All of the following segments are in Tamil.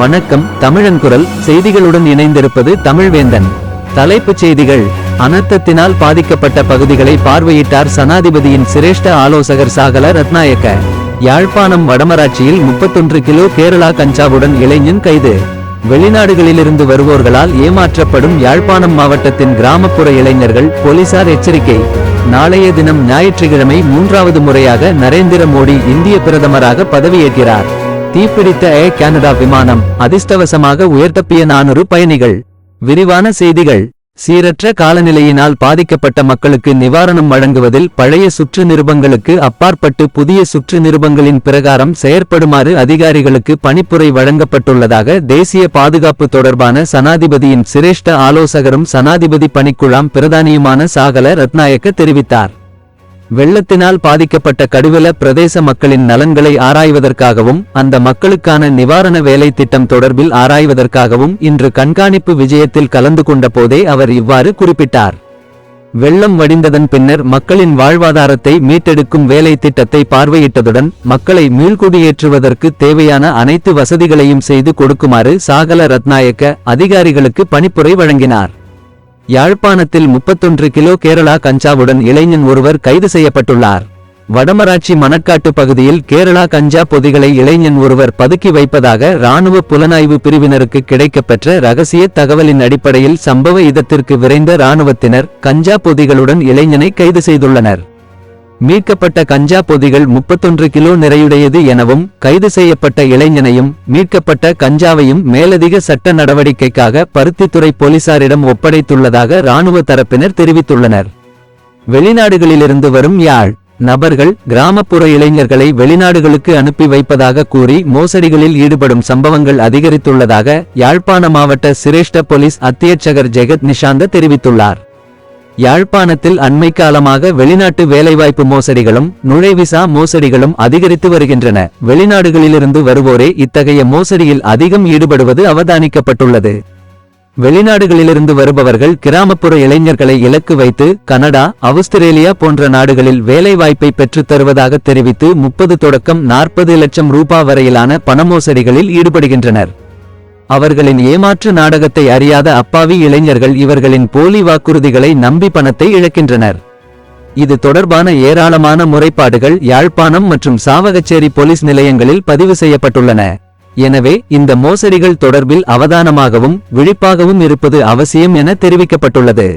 வணக்கம் தமிழன் குரல். செய்திகளுடன் இணைந்திருப்பது தமிழ்வேந்தன். தலைப்புச் செய்திகள். அனர்த்தத்தினால் பாதிக்கப்பட்ட பகுதிகளை பார்வையிட்டார் சனாதிபதியின் சிரேஷ்ட ஆலோசகர் சாகல ரத்நாயக்க. யாழ்ப்பாணம் வடமராட்சியில் முப்பத்தொன்று கிலோ கேரளா கஞ்சாவுடன் இளைஞன் கைது. வெளிநாடுகளிலிருந்து வருவோர்களால் ஏமாற்றப்படும் யாழ்ப்பாணம் மாவட்டத்தின் கிராமப்புற இளைஞர்கள் போலீசார் எச்சரிக்கை. நாளைய தினம் ஞாயிற்றுக்கிழமை மூன்றாவது முறையாக நரேந்திர மோடி இந்திய பிரதமராக பதவியேற்கிறார். தீப்பிடித்த ஏர் கனடா விமானம் அதிர்ஷ்டவசமாக உயர்த்தப்பிய நானூறு பயணிகள். விரிவான செய்திகள். சீரற்ற காலநிலையினால் பாதிக்கப்பட்ட மக்களுக்கு நிவாரணம் வழங்குவதில் பழைய சுற்று நிருபங்களுக்கு அப்பாற்பட்டு புதிய சுற்று நிருபங்களின் பிரகாரம் செயற்படுமாறு அதிகாரிகளுக்கு பணிப்புரை வழங்கப்பட்டுள்ளதாக தேசிய பாதுகாப்பு தொடர்பான சனாதிபதியின் சிரேஷ்ட ஆலோசகரும் சனாதிபதி பணிக்குழாம் பிரதானியுமான சாகல ரத்நாயக்க தெரிவித்தார். வெள்ளத்தினால் பாதிக்கப்பட்ட கடுவல பிரதேச மக்களின் நலன்களை ஆராய்வதற்காகவும் அந்த மக்களுக்கான நிவாரண வேலை திட்டம் தொடர்பில் ஆராய்வதற்காகவும் இன்று கண்காணிப்பு விஜயத்தில் கலந்து கொண்ட போதே அவர் இவ்வாறு குறிப்பிட்டார். வெள்ளம் வடிந்ததன் பின்னர் மக்களின் வாழ்வாதாரத்தை மீட்டெடுக்கும் வேலை திட்டத்தை பார்வையிட்டதுடன் மக்களை மீள்குடியேற்றுவதற்கு தேவையான அனைத்து வசதிகளையும் செய்து கொடுக்குமாறு சாகல ரத்நாயக்க அதிகாரிகளுக்கு பணிப்புரை வழங்கினார். யாழ்ப்பாணத்தில் முப்பத்தொன்று கிலோ கேரளா கஞ்சாவுடன் இளைஞன் ஒருவர் கைது செய்யப்பட்டுள்ளார். வடமராட்சி மணக்காட்டு பகுதியில் கேரளா கஞ்சா பொதிகளை இளைஞன் ஒருவர் பதுக்கி வைப்பதாக ராணுவ புலனாய்வு பிரிவினருக்கு கிடைக்கப்பெற்ற ரகசிய தகவலின் அடிப்படையில் சம்பவ இதத்திற்கு விரைந்த ராணுவத்தினர் கஞ்சா பொதிகளுடன் இளைஞனை கைது செய்துள்ளனர். மீட்கப்பட்ட கஞ்சா பொதிகள் முப்பத்தொன்று கிலோ நிறையுடையது எனவும் கைது செய்யப்பட்ட இளைஞனையும் மீட்கப்பட்ட கஞ்சாவையும் மேலதிக சட்ட நடவடிக்கைக்காக பருத்தித்துறை போலீசாரிடம் ஒப்படைத்துள்ளதாக ராணுவ தரப்பினர் தெரிவித்துள்ளனர். வெளிநாடுகளிலிருந்து வரும் யாழ் நபர்கள் கிராமப்புற இளைஞர்களை வெளிநாடுகளுக்கு அனுப்பி வைப்பதாக கூறி மோசடிகளில் ஈடுபடும் சம்பவங்கள் அதிகரித்துள்ளதாக யாழ்ப்பாண மாவட்ட சிரேஷ்ட போலீஸ் அத்தியட்சகர் ஜெகத் நிஷாந்த தெரிவித்துள்ளார். யாழ்ப்பாணத்தில் அண்மை காலமாக வெளிநாட்டு வேலைவாய்ப்பு மோசடிகளும் நுழைவிசா மோசடிகளும் அதிகரித்து வருகின்றன. வெளிநாடுகளிலிருந்து வருவோரே இத்தகைய மோசடியில் அதிகம் ஈடுபடுவது அவதானிக்கப்பட்டுள்ளது. வெளிநாடுகளிலிருந்து வருபவர்கள் கிராமப்புற இளைஞர்களை இலக்கு வைத்து கனடா அவுஸ்திரேலியா போன்ற நாடுகளில் வேலைவாய்ப்பை பெற்றுத் தருவதாக தெரிவித்து முப்பது தொடக்கம் நாற்பது லட்சம் ரூபா வரையிலான பணமோசடிகளில் ஈடுபடுகின்றனர். அவர்களின் ஏமாற்று நாடகத்தை அறியாத அப்பாவி இளைஞர்கள் இவர்களின் போலி வாக்குறுதிகளை நம்பி பணத்தை இழக்கின்றனர். இது தொடர்பான ஏராளமான முறைப்பாடுகள் யாழ்ப்பாணம் மற்றும் சாவகச்சேரி போலீஸ் நிலையங்களில் பதிவு செய்யப்பட்டுள்ளன. எனவே இந்த மோசடிகள் தொடர்பில் அவதானமாகவும் விழிப்பாகவும் இருப்பது அவசியம் என தெரிவிக்கப்பட்டுள்ளது.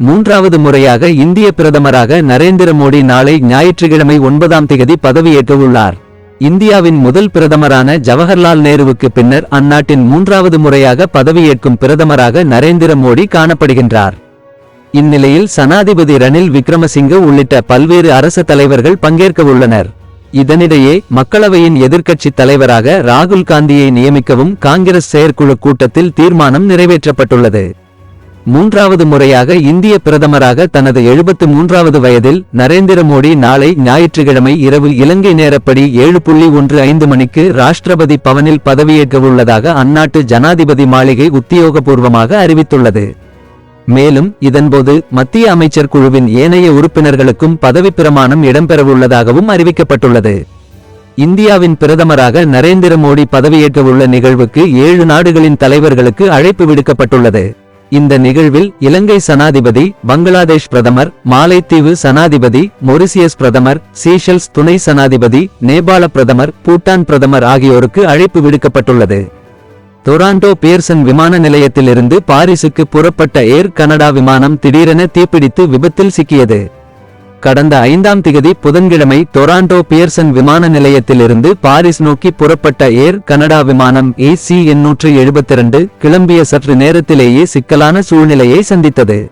மூன்றாவது முறையாக இந்திய பிரதமராக நரேந்திர மோடி நாளை ஞாயிற்றுக்கிழமை ஒன்பதாம் திகதி பதவியேற்க உள்ளார். இந்தியாவின் முதல் பிரதமரான ஜவஹர்லால் நேருவுக்கு பின்னர் அந்நாட்டின் மூன்றாவது முறையாக பதவியேற்கும் பிரதமராக நரேந்திர மோடி காணப்படுகின்றார். இந்நிலையில் சனாதிபதி ரணில் விக்ரமசிங்க உள்ளிட்ட பல்வேறு அரச தலைவர்கள் பங்கேற்க உள்ளனர். இதனிடையே மக்களவையின் எதிர்க்கட்சித் தலைவராக ராகுல் காந்தியை நியமிக்கவும் காங்கிரஸ் செயற்குழு கூட்டத்தில் தீர்மானம் நிறைவேற்றப்பட்டுள்ளது. மூன்றாவது முறையாக இந்திய பிரதமராக தனது எழுபத்து மூன்றாவது வயதில் நரேந்திர மோடி நாளை ஞாயிற்றுக்கிழமை இரவு இலங்கை நேரப்படி ஏழு புள்ளி ஒன்று ஐந்து மணிக்கு ராஷ்டிரபதி பவனில் பதவியேற்க உள்ளதாக அந்நாட்டு ஜனாதிபதி மாளிகை உத்தியோகபூர்வமாக அறிவித்துள்ளது. மேலும் இதன்போது மத்திய அமைச்சர் குழுவின் ஏனைய உறுப்பினர்களுக்கும் பதவி பிரமாணம் இடம்பெறவுள்ளதாகவும் அறிவிக்கப்பட்டுள்ளது. இந்தியாவின் பிரதமராக நரேந்திர மோடி பதவியேற்கவுள்ள நிகழ்வுக்கு ஏழு நாடுகளின் தலைவர்களுக்கு அழைப்பு விடுக்கப்பட்டுள்ளது. இந்த நிகழ்வில் இலங்கை சனாதிபதி பங்களாதேஷ் பிரதமர் மாலைத்தீவு சனாதிபதி மொரிசியஸ் பிரதமர் சீஷெல்ஸ் துணை சனாதிபதி நேபாள பிரதமர் பூட்டான் பிரதமர் ஆகியோருக்கு அழைப்பு விடுக்கப்பட்டுள்ளது. டொராண்டோ பியர்சன் விமான நிலையத்திலிருந்து பாரிஸுக்கு புறப்பட்ட ஏர் கனடா விமானம் திடீரென தீப்பிடித்து விபத்தில் சிக்கியது. கடந்த ஐந்தாம் திகதி புதன்கிழமை டொராண்டோ பியர்சன் விமான நிலையத்திலிருந்து பாரிஸ் நோக்கி புறப்பட்ட ஏர் கனடா விமானம் ஏசி எண்ணூற்று எழுபத்திரண்டு கிளம்பிய சற்று நேரத்திலேயே சிக்கலான சூழ்நிலையை சந்தித்தது.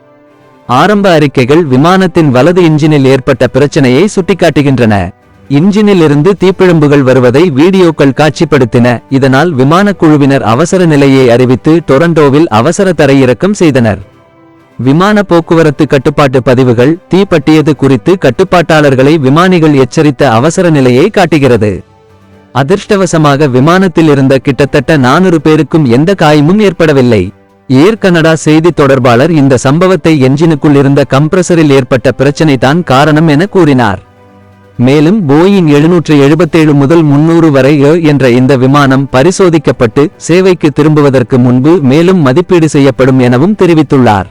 ஆரம்ப அறிக்கைகள் விமானத்தின் வலது இன்ஜினில் ஏற்பட்ட பிரச்சனையை சுட்டிக்காட்டுகின்றன. இன்ஜினில் இருந்து தீப்பிழம்புகள் வருவதை வீடியோக்கள் காட்சிப்படுத்தின. இதனால் விமானக் குழுவினர் அவசர நிலையை அறிவித்து டொரண்டோவில் அவசர தரையிறக்கம் செய்தனர். விமான போக்குவரத்து கட்டுப்பாட்டு பதிவுகள் தீப்பட்டியது குறித்து கட்டுப்பாட்டாளர்களை விமானிகள் எச்சரித்த அவசர நிலையை காட்டுகிறது. அதிர்ஷ்டவசமாக விமானத்தில் இருந்த கிட்டத்தட்ட நானூறு பேருக்கும் எந்த காயமும் ஏற்படவில்லை. ஏர் கனடா செய்தி தொடர்பாளர் இந்த சம்பவத்தை என்ஜினுக்குள் இருந்த கம்ப்ரஸரில் ஏற்பட்ட பிரச்சனை தான் காரணம் என கூறினார். மேலும் போயிங் எழுநூற்று எழுபத்தேழு முதல் முன்னூறு வரை என்ற இந்த விமானம் பரிசோதிக்கப்பட்டு சேவைக்கு திரும்புவதற்கு முன்பு மேலும் மதிப்பீடு செய்யப்படும் எனவும் தெரிவித்துள்ளார்.